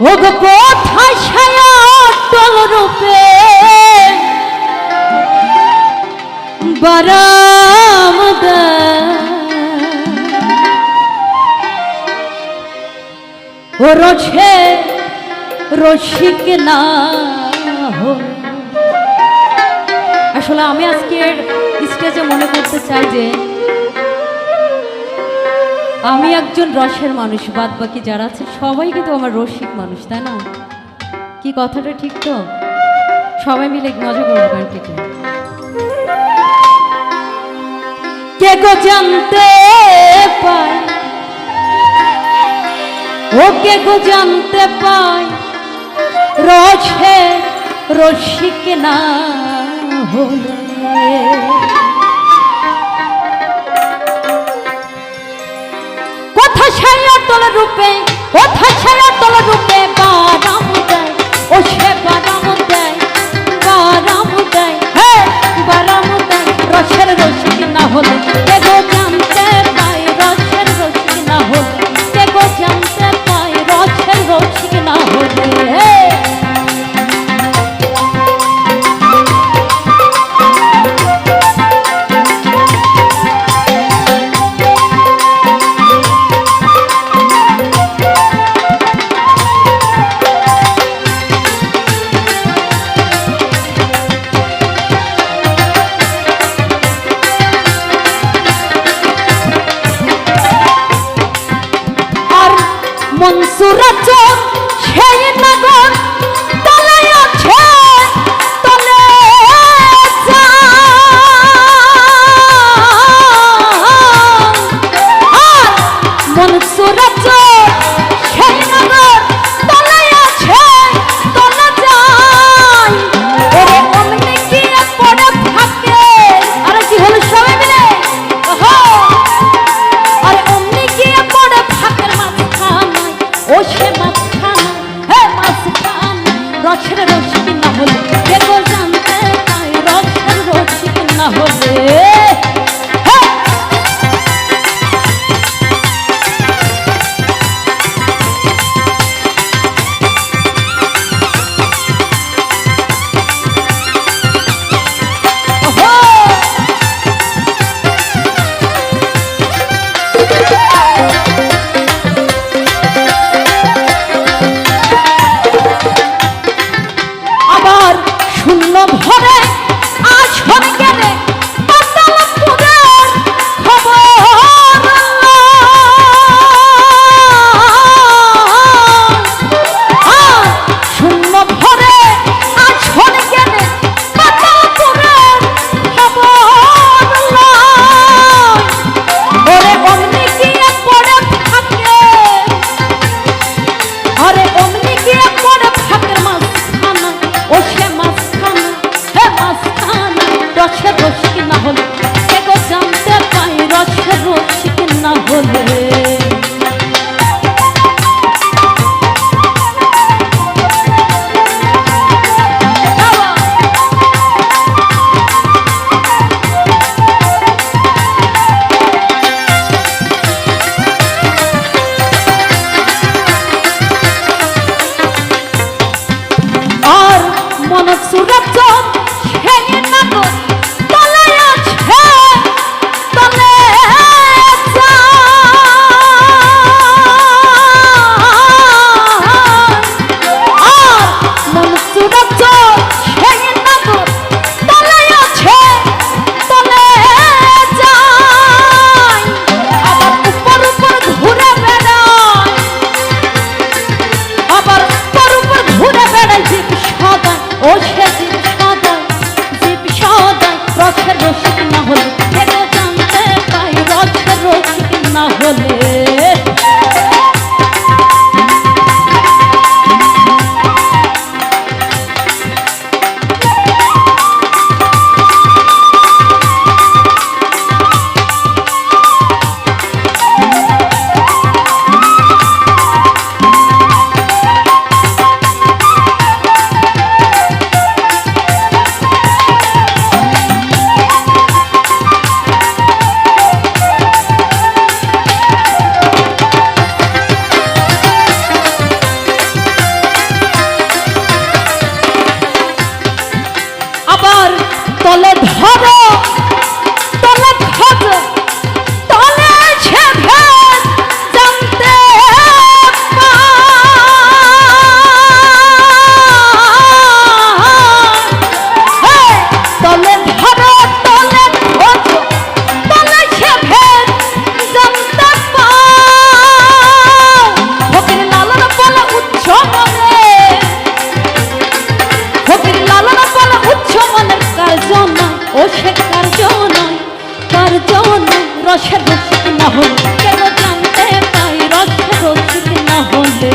ও কোথায় ছায়া টল রূপে? বারামদা। ও রোছে রসিক না আসলে আমি আজকের স্টেজে মনে করতে চাই যে আমি একজন রসের মানুষ বাদ বাকি যারা আছে সবাই কিন্তু আমার রসিক মানুষ, তাই না? কি কথাটা ঠিক তো? সবাই মিলে মজা করব গানটিকে কে গো জানতে পায়? ও কে গো জানতে পায়? রসে রসিক না হলে। রূপে কথা borracho. hold it. Anak surat ও সে কার্য নয় কার্য নয় রসের রসিক না হলে কেউ জানতে পাই? রসের রসিক না হলে